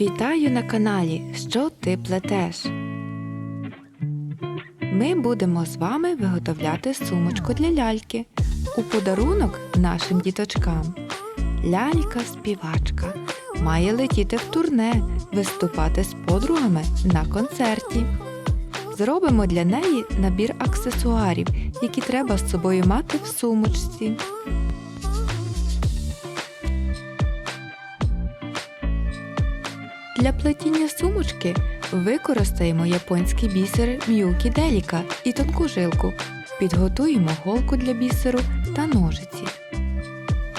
Вітаю на каналі Що ти плетеш? Ми будемо з вами виготовляти сумочку для ляльки у подарунок нашим діточкам. Лялька-співачка має летіти в турне, виступати з подругами на концерті. Зробимо для неї набір аксесуарів, які треба з собою мати в сумочці. Для плетіння сумочки використаємо японський бісер М'юкі Деліка і тонку жилку. Підготуємо голку для бісеру та ножиці.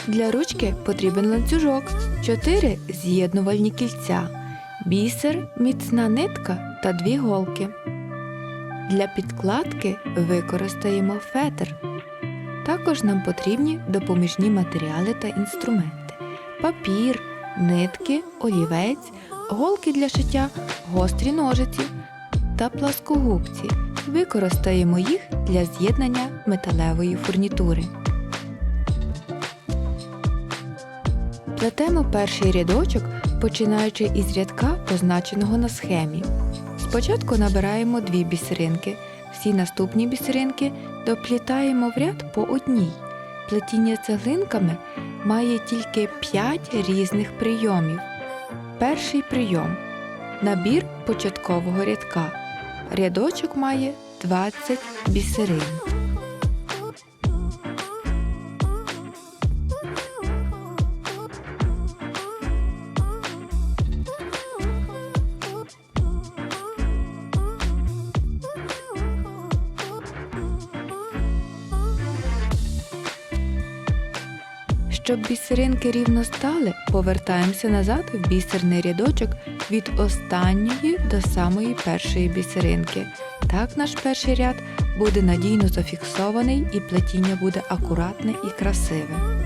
Для ручки потрібен ланцюжок, 4 з'єднувальні кільця, бісер, міцна нитка та дві голки. Для підкладки використаємо фетр. Також нам потрібні допоміжні матеріали та інструменти: папір, нитки, олівець, голки для шиття, гострі ножиці та пласкогубці. Використаємо їх для з'єднання металевої фурнітури. Плетемо перший рядочок, починаючи із рядка, позначеного на схемі. Спочатку набираємо дві бісеринки. Всі наступні бісеринки доплітаємо в ряд по одній. Плетіння цеглинками має тільки 5 різних прийомів. Перший прийом набір початкового рядка. Рядочок має 20 бісерин. Щоб бісеринки рівно стали, повертаємося назад в бісерний рядочок від останньої до самої першої бісеринки. Так наш перший ряд буде надійно зафіксований і плетіння буде акуратне і красиве.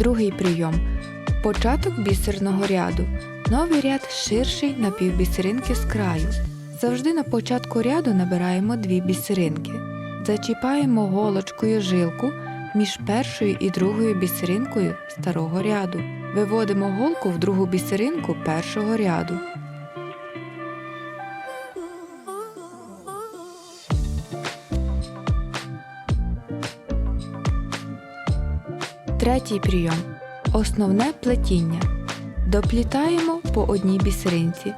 Другий прийом. Початок бісерного ряду. Новий ряд ширший на півбісеринки з краю. Завжди на початку ряду набираємо дві бісеринки. Зачіпаємо голочкою жилку між першою і другою бісеринкою старого ряду. Виводимо голку в другу бісеринку першого ряду. Третій прийом. Основне плетіння. Доплітаємо по одній бісеринці.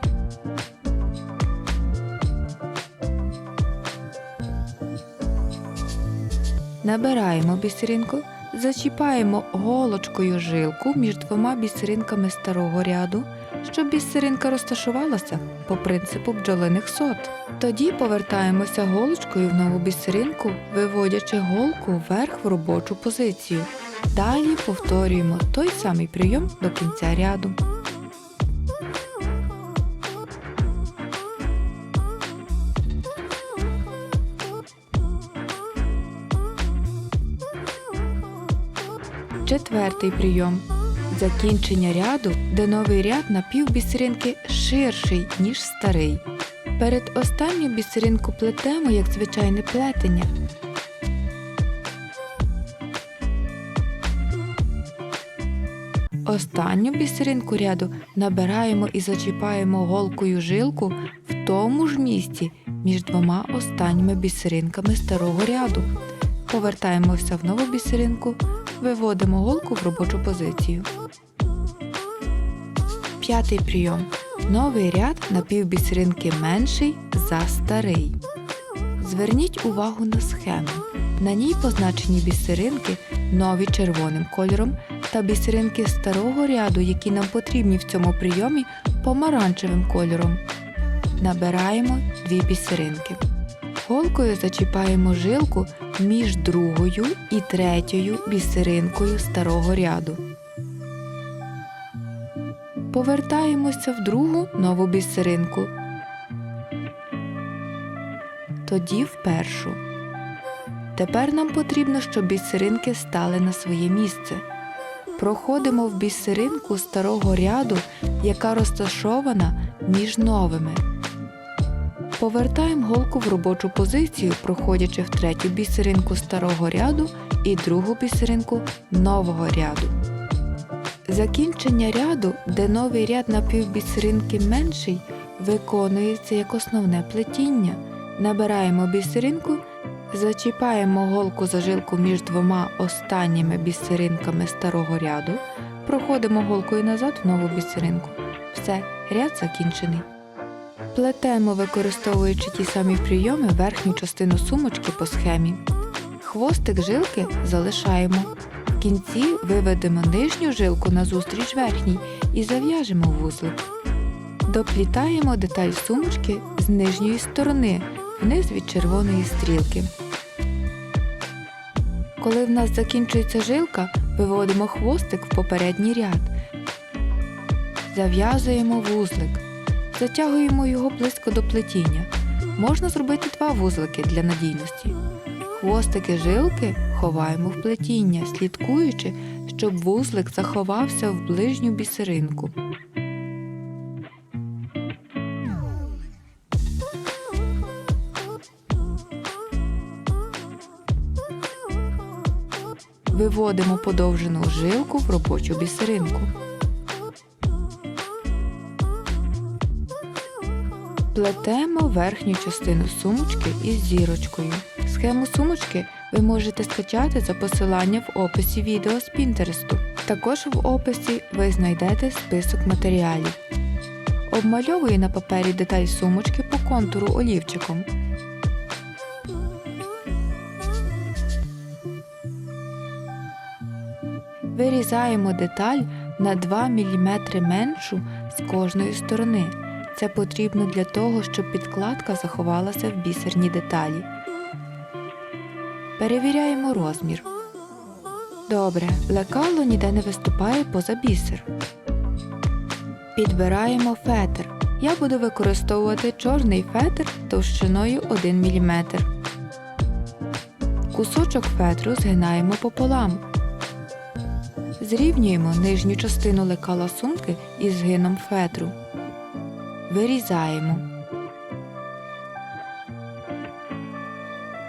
Набираємо бісеринку, зачіпаємо голочкою жилку між двома бісеринками старого ряду, щоб бісеринка розташувалася по принципу бджолиних сот. Тоді повертаємося голочкою в нову бісеринку, виводячи голку вверх в робочу позицію. Далі повторюємо той самий прийом до кінця ряду. Четвертий прийом. Закінчення ряду, де новий ряд на півбісеринки ширший, ніж старий. Перед останню бісеринку плетемо як звичайне плетення. Останню бісеринку ряду набираємо і зачіпаємо голкою жилку в тому ж місці між двома останніми бісеринками старого ряду. Повертаємося в нову бісеринку, виводимо голку в робочу позицію. П'ятий прийом. Новий ряд на півбісеринки менший за старий. Зверніть увагу на схему. На ній позначені бісеринки нові червоним кольором та бісеринки старого ряду, які нам потрібні в цьому прийомі помаранчевим кольором. Набираємо дві бісеринки. Голкою зачіпаємо жилку між другою і третьою бісеринкою старого ряду. Повертаємося в другу нову бісеринку. Тоді в першу. Тепер нам потрібно, щоб бісеринки стали на своє місце. Проходимо в бісеринку старого ряду, яка розташована між новими. Повертаємо голку в робочу позицію, проходячи в третю бісеринку старого ряду і другу бісеринку нового ряду. Закінчення ряду, де новий ряд на півбісеринки менший, виконується як основне плетіння. Набираємо бісеринку, зачіпаємо голку за жилку між двома останніми бісеринками старого ряду, проходимо голкою назад в нову бісеринку. Все, ряд закінчений. Плетемо, використовуючи ті самі прийоми верхню частину сумочки по схемі. Хвостик жилки залишаємо. В кінці виведемо нижню жилку назустріч верхній і зав'яжемо вузлик. Доплітаємо деталь сумочки з нижньої сторони вниз від червоної стрілки. Коли в нас закінчується жилка, виводимо хвостик в попередній ряд. Зав'язуємо вузлик. Затягуємо його близько до плетіння. Можна зробити два вузлики для надійності. Хвостики жилки ховаємо в плетіння, слідкуючи, щоб вузлик заховався в ближню бісеринку. Виводимо подовжену жилку в робочу бісеринку. Плетемо верхню частину сумочки із зірочкою. Схему сумочки ви можете скачати за посиланням в описі відео з Пінтересту. Також в описі ви знайдете список матеріалів. Обмальовую на папері деталь сумочки по контуру олівчиком. Вирізаємо деталь на 2 мм меншу з кожної сторони. Це потрібно для того, щоб підкладка заховалася в бісерній деталі. Перевіряємо розмір. Добре, лекало ніде не виступає поза бісер. Підбираємо фетр. Я буду використовувати чорний фетр товщиною 1 мм. Кусочок фетру згинаємо пополам. Зрівнюємо нижню частину лекала сумки із згином фетру. Вирізаємо.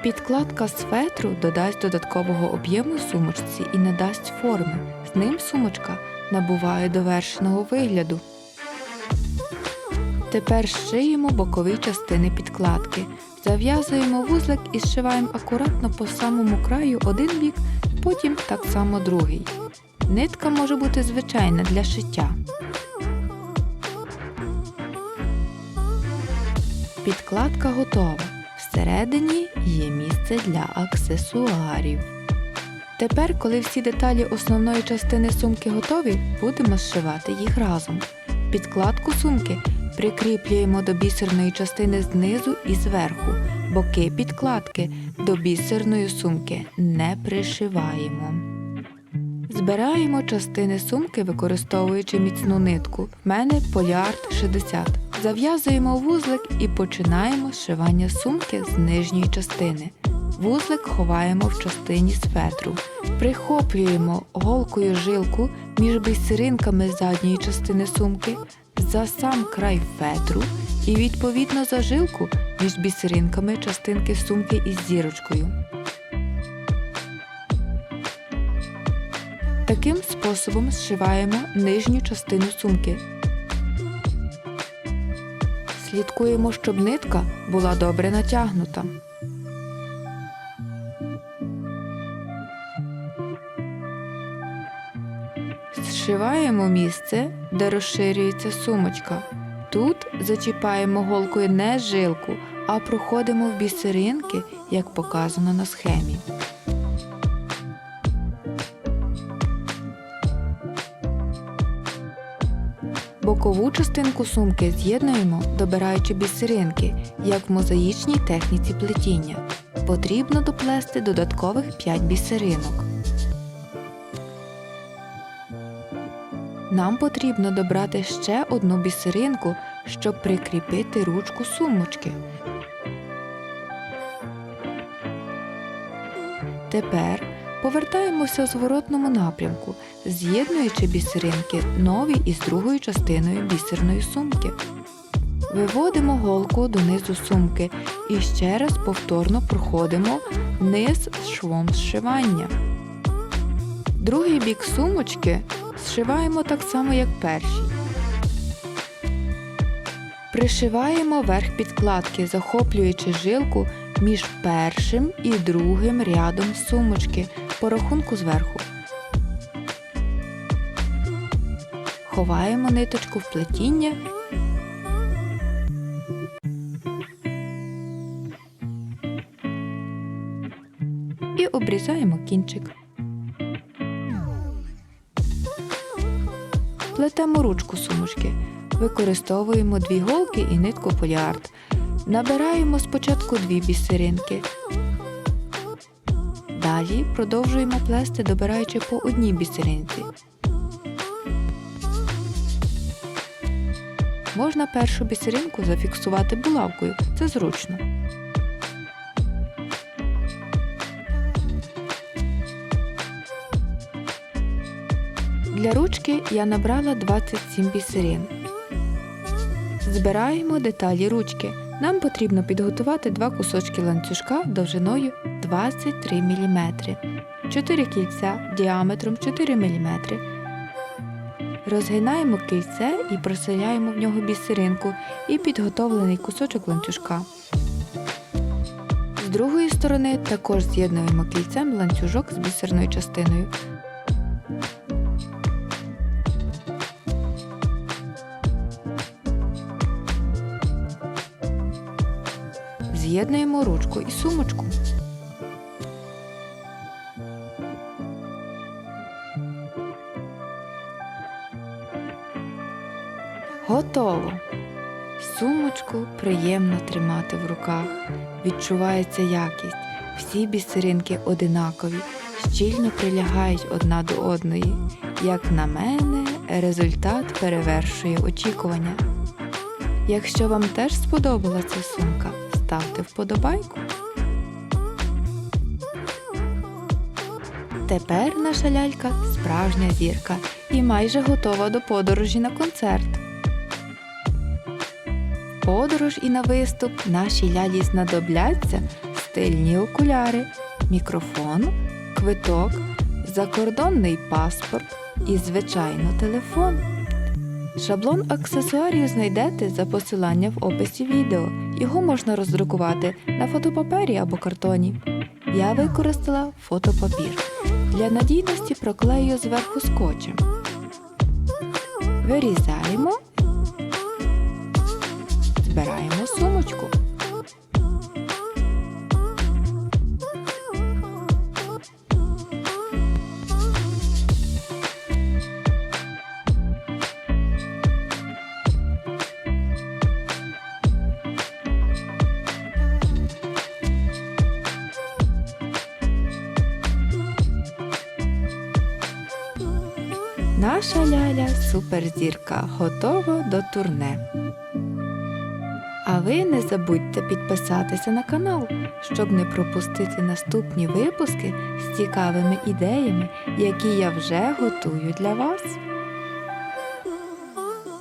Підкладка з фетру додасть додаткового об'єму сумочці і надасть форми. З ним сумочка набуває довершеного вигляду. Тепер зшиємо бокові частини підкладки. Зав'язуємо вузлик і зшиваємо акуратно по самому краю один бік, потім так само другий. Нитка може бути звичайна для шиття. Підкладка готова. Всередині є місце для аксесуарів. Тепер, коли всі деталі основної частини сумки готові, будемо зшивати їх разом. Підкладку сумки прикріплюємо до бісерної частини знизу і зверху. Боки підкладки до бісерної сумки не пришиваємо. Збираємо частини сумки, використовуючи міцну нитку. В мене поліард 60. Зав'язуємо вузлик і починаємо зшивання сумки з нижньої частини. Вузлик ховаємо в частині з фетру. Прихоплюємо голкою жилку між бісеринками задньої частини сумки за сам край фетру і відповідно за жилку між бісеринками частинки сумки із зірочкою. Таким способом зшиваємо нижню частину сумки. Слідкуємо, щоб нитка була добре натягнута. Зшиваємо місце, де розширюється сумочка. Тут зачіпаємо голкою не жилку, а проходимо в бісеринки, як показано на схемі. Бокову частинку сумки з'єднуємо, добираючи бісеринки, як в мозаїчній техніці плетіння. Потрібно доплести додаткових 5 бісеринок. Нам потрібно добрати ще одну бісеринку, щоб прикріпити ручку сумочки. Тепер повертаємося в зворотному напрямку, з'єднуючи бісеринки нові із другою частиною бісерної сумки. Виводимо голку донизу сумки і ще раз повторно проходимо низ з швом зшивання. Другий бік сумочки зшиваємо так само, як перший. Пришиваємо верх підкладки, захоплюючи жилку між першим і другим рядом сумочки по рахунку зверху. Ховаємо ниточку в плетіння. І обрізаємо кінчик. Плетемо ручку сумочки. Використовуємо дві голки і нитку поліард. Набираємо спочатку дві бісеринки. Далі продовжуємо плести, добираючи по одній бісеринці. Можна першу бісеринку зафіксувати булавкою. Це зручно. Для ручки я набрала 27 бісерин. Збираємо деталі ручки. Нам потрібно підготувати два кусочки ланцюжка довжиною 23 мм, 4 кільця діаметром 4 мм. Розгинаємо кільце і проселяємо в нього бісеринку і підготовлений кусочок ланцюжка. З другої сторони також з'єднуємо кільцем ланцюжок з бісерною частиною. З'єднуємо ручку і сумочку. Готово! Сумочку приємно тримати в руках. Відчувається якість. Всі бісеринки одинакові, щільно прилягають одна до одної. Як на мене, результат перевершує очікування. Якщо вам теж сподобалася сумка, ставте вподобайку. Тепер наша лялька справжня зірка і майже готова до подорожі на концерт. Подорож і на виступ нашій лялі знадобляться стильні окуляри, мікрофон, квиток, закордонний паспорт і, звичайно, телефон. Шаблон аксесуарів знайдете за посиланням в описі відео. Його можна роздрукувати на фотопапері або картоні. Я використала фотопапір. Для надійності проклею зверху скотчем. Вирізаємо, збираємо сумочку. Наша ляля суперзірка готова до турне. А ви не забудьте підписатися на канал, щоб не пропустити наступні випуски з цікавими ідеями, які я вже готую для вас.